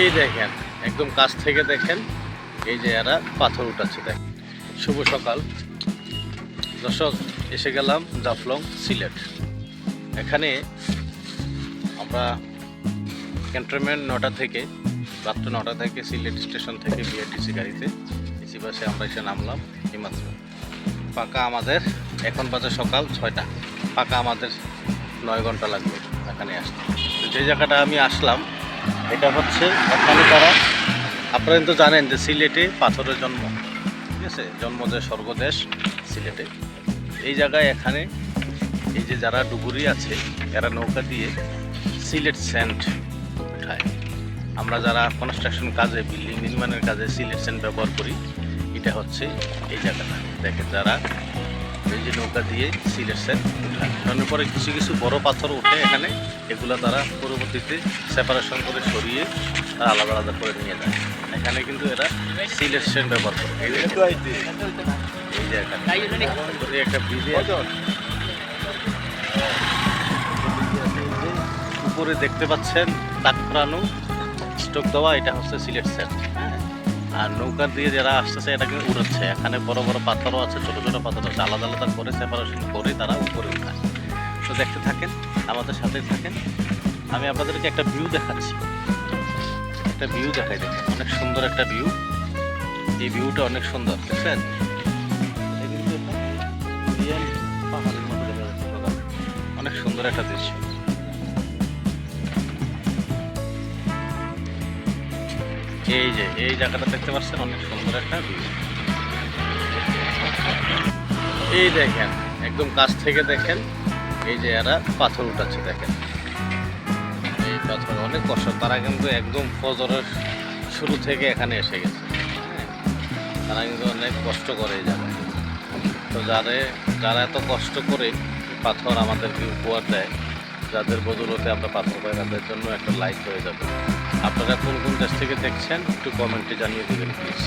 এই দেখেন, একদম কাছ থেকে দেখেন, এই যে এরা পাথর উঠাচ্ছে, দেখেন। শুভ সকাল। দর্শক, এসে গেলাম জাফলং সিলেট। এখানে আমরা ক্যান্টনমেন্ট নটা থেকে, রাত্র নটা থেকে সিলেট স্টেশন থেকে বিআরটিসি গাড়িতে, এসি বাসে আমরা এসে নামলাম হিমাচল। পাকা আমাদের, এখন বাজে সকাল ছয়টা। পাকা আমাদের নয় ঘণ্টা লাগবে এখানে আসতে। যে জায়গাটা আমি আসলাম এটা হচ্ছে এখানে তারা। আপনারা কিন্তু জানেন যে সিলেটে পাথরের জন্ম। ঠিক আছে? জন্ম যে স্বর্গদেশ সিলেটে। এই জায়গায় এখানে এই যে যারা ডুবুরি আছে, এরা নৌকা দিয়ে সিলেট স্যান্ড উঠায়। আমরা যারা কনস্ট্রাকশন কাজে বিল্ডিং নির্মাণের কাজে সিলেট স্যান্ড ব্যবহার করি, এটা হচ্ছে এই জায়গাটা। দেখেন যারা নৌকা দিয়ে সিলেট স্যান্ড উঠায় পরে কিছু কিছু বড় পাথর উঠে এখানে, এগুলো তারা পরবর্তীতে সেপারেশন করে সরিয়ে তারা আলাদা আলাদা করে নিয়ে যায়। এখানে কিন্তু এরা সিলেট স্যান্ড ব্যবহার করে। এই যে এখানে। একটা উপরে দেখতে পাচ্ছেন তাকরানু স্টোক দেওয়া, এটা হচ্ছে সিলেট আর নৌকা দিয়ে যারা আসতেছে এটা কিন্তু উড়াচ্ছে। এখানে বড় বড় পাথরও আছে, ছোট ছোট পাথর আছে। আলাদা আলাদা করে সেপারেশন করে তারা উপরে উঠায়। তো দেখতে থাকেন, আমাদের সাথে থাকেন। আমি আপনাদেরকে একটা ভিউ দেখাচ্ছি। একটা ভিউ দেখাই দেখেন। অনেক সুন্দর একটা ভিউ এই ভিউটা অনেক সুন্দর, দেখছেন। অনেক সুন্দর একটা দৃশ্য। এই যে, এই জায়গাটা দেখতে পাচ্ছেন, অনেক সুন্দর একটা এই দেখেন, একদম কাছ থেকে দেখেন, এই যে এরা পাথর উঠাচ্ছে, দেখেন। এই পাথর অনেক কষ্ট তারা কিন্তু একদম ফজরের শুরু থেকে এখানে এসে গেছে। তারা কিন্তু অনেক কষ্ট করে জায়গায়। তো যারা যারা এত কষ্ট করে পাথর আমাদেরকে উপহার দেয় যাদের বদলতে আমরা পাত্র পাই, তাদের জন্য একটা লাইক হয়ে যাবে। আপনারা কোন কোন দেশ থেকে দেখছেন, একটু কমেন্টে জানিয়ে দেবেন প্লিজ